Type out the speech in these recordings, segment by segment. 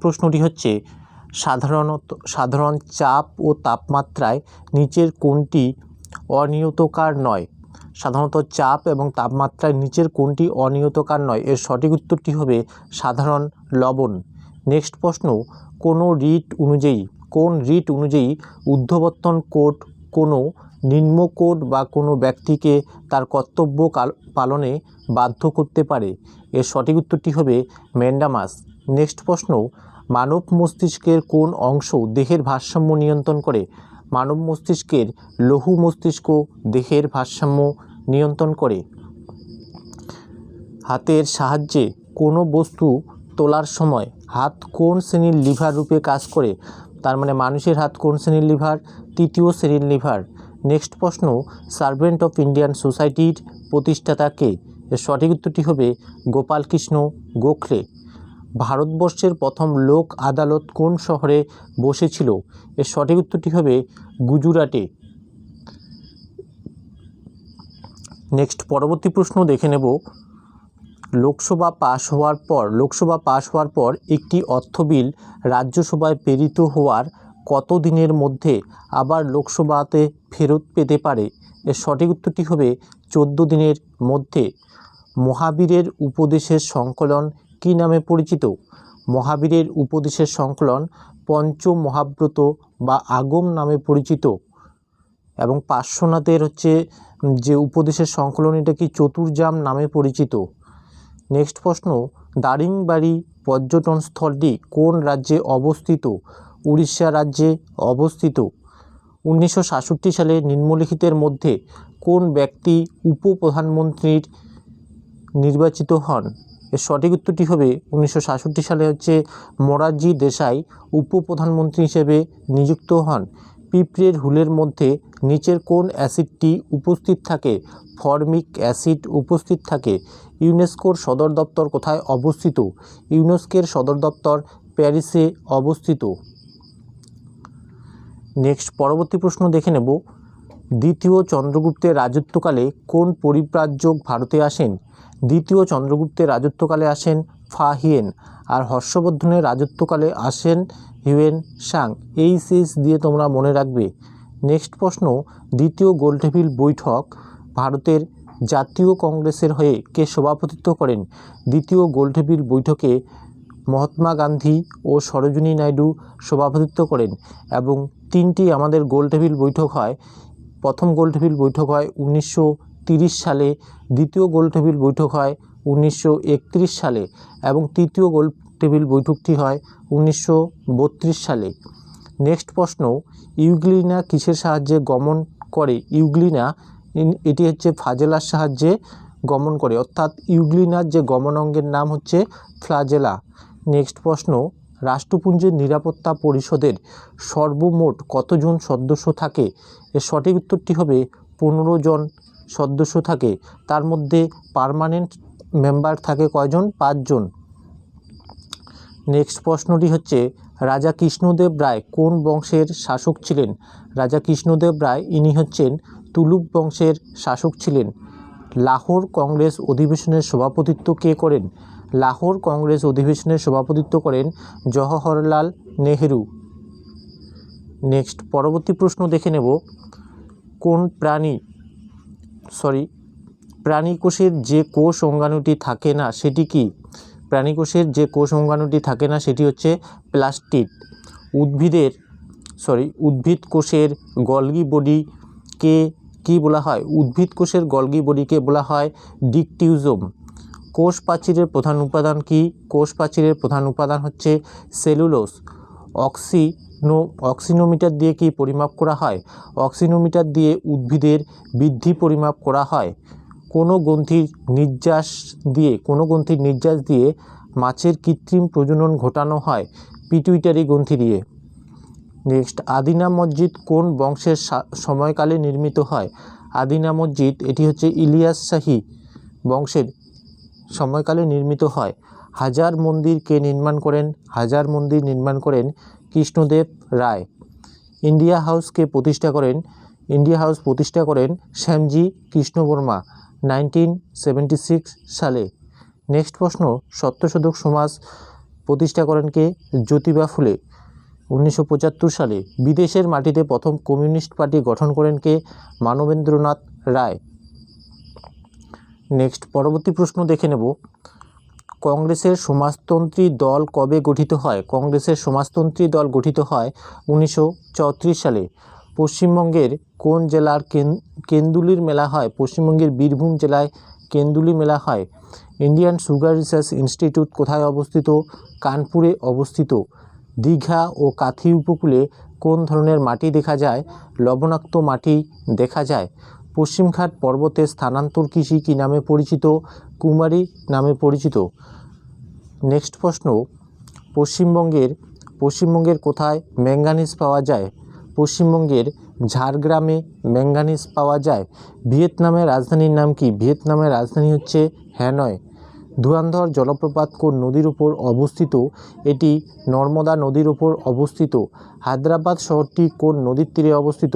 প্রশ্নটি হচ্ছে, সাধারণত, সাধারণ চাপ ও তাপমাত্রায় নিচের কোনটি অনিয়তকার নয়। সাধারণত চাপ এবং তাপমাত্রায় নিচের কোনটি অনিয়তকার নয়। এর সঠিক উত্তরটি হবে সাধারণ লবণ। নেক্সট প্রশ্ন, কোনো রিট অনুযায়ী, কোন রিট অনুযায়ী ঊর্ধ্ববর্তন কোড কোনো নিম্ন কোড বা কোনো ব্যক্তিকে তার কর্তব্য পালনে বাধ্য করতে পারে? এর সঠিক উত্তরটি হবে ম্যান্ডামাস। নেক্সট প্রশ্ন, মানব মস্তিষ্কের কোন অংশ দেহের ভারসাম্য নিয়ন্ত্রণ করে? মানব মস্তিষ্কের লঘু মস্তিষ্ক দেহের ভারসাম্য নিয়ন্ত্রণ করে। হাতের সাহায্যে কোনো বস্তু তোলার সময় হাত কোন শ্রেণির লিভার রূপে কাজ করে? তার মানে মানুষের হাত কোন শ্রেণির লিভার? তৃতীয় শ্রেণির লিভার। নেক্সট প্রশ্ন, সার্ভেন্ট অফ ইন্ডিয়ান সোসাইটির প্রতিষ্ঠাতা কে এর সঠিক উত্তরটি হবে গোপালকৃষ্ণ গোখলে। ভারতবর্ষের প্রথম লোক আদালত কোন শহরে বসেছিল? এর সঠিক উত্তরটি হবে গুজরাটে। নেক্সট পরবর্তী প্রশ্ন দেখে নেব। লোকসভা পাশ হওয়ার পর, লোকসভা পাশ হওয়ার পর একটি অর্থ বিল রাজ্যসভায় প্রেরিত হওয়ার কত দিনের মধ্যে আবার লোকসভাতে ফেরত পেতে পারে? এর সঠিক উত্তরটি হবে চোদ্দ দিনের মধ্যে। মহাবীরের উপদেশের সংকলন কী নামে পরিচিত? মহাবীরের উপদেশের সংকলন পঞ্চ মহাব্রত বা আগম নামে পরিচিত। এবং পার্শ্বনাথের হচ্ছে যে উপদেশের সংকলন, এটা কি চতুর্জাম নামে পরিচিত? নেক্সট প্রশ্ন দারিংবাড়ি পর্যটন স্থলটি কোন রাজ্যে অবস্থিত? উড়িষ্যা রাজ্যে অবস্থিত। উনিশশো সাতষট্টি সালে নিম্নলিখিতের মধ্যে কোন ব্যক্তি উপপ্রধানমন্ত্রীর নির্বাচিত হন? এর সঠিক উত্তরটি হবে উনিশশো সাতষট্টি সালে হচ্ছে মোরারজি দেশাই উপপ্রধানমন্ত্রী হিসেবে নিযুক্ত হন। পিঁপড়ের হুলের মধ্যে নিচের কোন অ্যাসিডটি উপস্থিত থাকে? ফর্মিক অ্যাসিড উপস্থিত থাকে। ইউনেস্কোর সদর দপ্তর কোথায় অবস্থিত? ইউনেস্কোর সদর দপ্তর প্যারিসে অবস্থিত। নেক্সট পরবর্তী প্রশ্ন দেখে নেব। দ্বিতীয় চন্দ্রগুপ্তের রাজত্বকালে কোন পরিব্রাজক ভারতে আসেন? দ্বিতীয় চন্দ্রগুপ্তের রাজত্বকালে আসেন ফা হিয়েন আর হর্ষবর্ধনের রাজত্বকালে আসেন হিউয়েন সাং। এই শেষ দিয়ে তোমরা মনে রাখবে। নেক্সট প্রশ্ন, দ্বিতীয় গোলটেবিল বৈঠক ভারতের জাতীয় কংগ্রেসের হয়ে কে সভাপতিত্ব করেন? দ্বিতীয় গোলটেবিল বৈঠকে মহাত্মা গান্ধী ও সরোজিনী নাইডু সভাপতিত্ব করেন এবং তিনটি আমাদের গোলটেবিল বৈঠক হয়। প্রথম গোলটেবিল বৈঠক হয় উনিশশো সালে, দ্বিতীয় গোলটেবিল বৈঠক হয় উনিশশো একত্রিশ সালে এবং তৃতীয় গোল টেবিল বৈঠকটি হয় উনিশশো বত্রিশ সালে। নেক্সট প্রশ্ন, ইউগ্লিনা কিসের সাহায্যে গমন করে? ইউগ্লিনা এটি হচ্ছে ফাজেলার সাহায্যে গমন করে। অর্থাৎ ইউগ্লিনার যে গমন অঙ্গের নাম হচ্ছে ফ্লাজেলা। নেক্সট প্রশ্ন, রাষ্ট্রপুঞ্জের নিরাপত্তা পরিষদের সর্বমোট কতজন সদস্য থাকে? এর সঠিক উত্তরটি হবে পনেরো জন সদস্য থাকে। তার মধ্যে পার্মানেন্ট মেম্বার থাকে কয়জন? পাঁচজন নেক্সট প্রশ্নটি হচ্ছে, রাজা কৃষ্ণদেব রায় কোন বংশের শাসক ছিলেন? রাজা কৃষ্ণদেব রায়, ইনি হচ্ছেন তুলুক বংশের শাসক ছিলেন। লাহোর কংগ্রেস অধিবেশনের সভাপতিত্ব কে করেন? লাহোর কংগ্রেস অধিবেশনের সভাপতিত্ব করেন জওহরলাল নেহেরু। নেক্সট, পরবর্তী প্রশ্ন দেখে নেব। কোন প্রাণী, সরি, প্রাণীকোষের যে কোষ অঙ্গাণুটি থাকে না সেটি কি? প্রাণীকোষের যে কোষ অঙ্গাণুটি থাকে না সেটি হচ্ছে প্লাস্টিড। উদ্ভিদের, সরি, উদ্ভিদ কোষের গলগি বডিকে কি বলা হয়? উদ্ভিদ কোষের গলগি বডিকে বলা হয় ডিকটিউজোম। কোষ প্রাচীরের প্রধান উপাদান কি? কোষ প্রাচীরের প্রধান উপাদান হচ্ছে সেলুলোজ। অক্সিনো, অক্সিনোমিটার দিয়ে কি পরিমাপ করা হয়? অক্সিনোমিটার দিয়ে উদ্ভিদের বৃদ্ধি পরিমাপ করা হয়। কোনো গ্রন্থির নির্যাস দিয়ে, কোনো গ্রন্থির নির্যাস দিয়ে মাছের কৃত্রিম প্রজনন ঘটানো হয়? পিটুইটারি গ্রন্থি দিয়ে। নেক্সট, আদিনা মসজিদ কোন বংশের সময়কালে নির্মিত হয়? আদিনা মসজিদ, এটি হচ্ছে ইলিয়াস শাহী বংশের সময়কালে নির্মিত হয়। হাজার মন্দির কে নির্মাণ করেন? হাজার মন্দির নির্মাণ করেন কৃষ্ণদেব রায়। ইন্ডিয়া হাউসকে প্রতিষ্ঠা করেন? ইন্ডিয়া হাউস প্রতিষ্ঠা করেন Shyamji Krishnavarma nineteen seventy six সালে। নেক্সট প্রশ্ন সত্যশোধক সমাজ প্রতিষ্ঠা করেন কে? জ্যোতিবা ফুলে। উনিশশো পঁচাত্তর সালে বিদেশের মাটিতে প্রথম কমিউনিস্ট পার্টি গঠন করেন কে? মানবেন্দ্রনাথ রায়। নেক্সট পরবর্তী প্রশ্ন দেখে নেব। কংগ্রেসের সমাজতন্ত্রী দল কবে গঠিত হয়? কংগ্রেসের সমাজতন্ত্রী দল গঠিত হয় উনিশশো চৌত্রিশ সালে। পশ্চিমবঙ্গের কোন জেলার কেন- কেন্দুলির মেলা হয়? পশ্চিমবঙ্গের বীরভূম জেলায় কেন্দুলি মেলা হয়। ইন্ডিয়ান সুগার রিসার্চ ইনস্টিটিউট কোথায় অবস্থিত? কানপুরে অবস্থিত। দীঘা ও কাথি উপকূলে কোন ধরনের মাটি দেখা যায়? লবণাক্ত মাটি দেখা যায়। পশ্চিমঘাট পর্বতের স্থানান্তর কৃষি কি নামে পরিচিত? কুমারী নামে পরিচিত। নেক্সট প্রশ্ন। পশ্চিমবঙ্গের পশ্চিমবঙ্গের কোথায় ম্যাঙ্গানিজ পাওয়া যায়? পশ্চিমবঙ্গের ঝাড়গ্রামে ম্যাঙ্গানিজ পাওয়া যায়। ভিয়েতনামের রাজধানীর নাম কি? ভিয়েতনামের রাজধানী হচ্ছে হ্যানয়। ধুয়ান্ধর জলপ্রপাত কোন নদীর উপর অবস্থিত? এটি নর্মদা নদীর উপর অবস্থিত। হায়দ্রাবাদ শহরটি কোন নদীর তীরে অবস্থিত?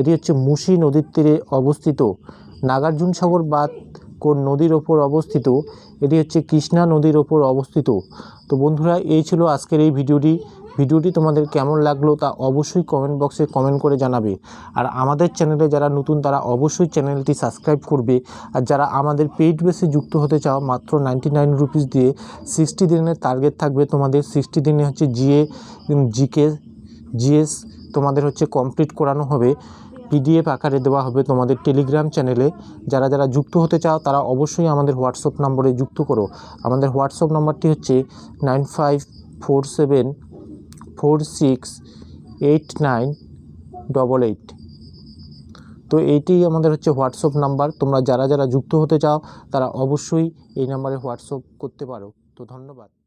এটি হচ্ছে মুসি নদীর তীরে অবস্থিত। নাগার্জুন সাগর বাঁধ কোন নদীর ওপর অবস্থিত? এটি হচ্ছে কৃষ্ণা নদীর ওপর অবস্থিত। তো বন্ধুরা, এই ছিল আজকের এই ভিডিওটি। ভিডিওটি তোমাদের কেমন লাগল তা অবশ্যই কমেন্ট বক্সে কমেন্ট করে জানাবে। আর আমাদের চ্যানেলে যারা নতুন, তারা অবশ্যই চ্যানেলটি সাবস্ক্রাইব করবে। আর যারা আমাদের পেইড বেসে যুক্ত হতে চাও, মাত্র নাইনটি নাইন রুপিস দিয়ে সিক্সটি দিনের টার্গেট থাকবে তোমাদের। সিক্সটি দিনে হচ্ছে জিএ জিকে জিএস তোমাদের হচ্ছে কমপ্লিট করানো হবে। পিডিএফ আকারে দেওয়া হবে তোমাদের টেলিগ্রাম চ্যানেলে যারা যারা যুক্ত হতে চাও, তারা অবশ্যই আমাদের হোয়াটসঅ্যাপ নম্বরে যুক্ত করো। আমাদের হোয়াটসঅ্যাপ নম্বরটি হচ্ছে nine five four seven four six eight nine double eight তো এইটি আমাদের হচ্ছে হোয়াটসঅ্যাপ নাম্বার। তোমরা যারা যারা যুক্ত হতে চাও, তারা অবশ্যই এই নাম্বারে হোয়াটসঅ্যাপ করতে পারো। তো ধন্যবাদ।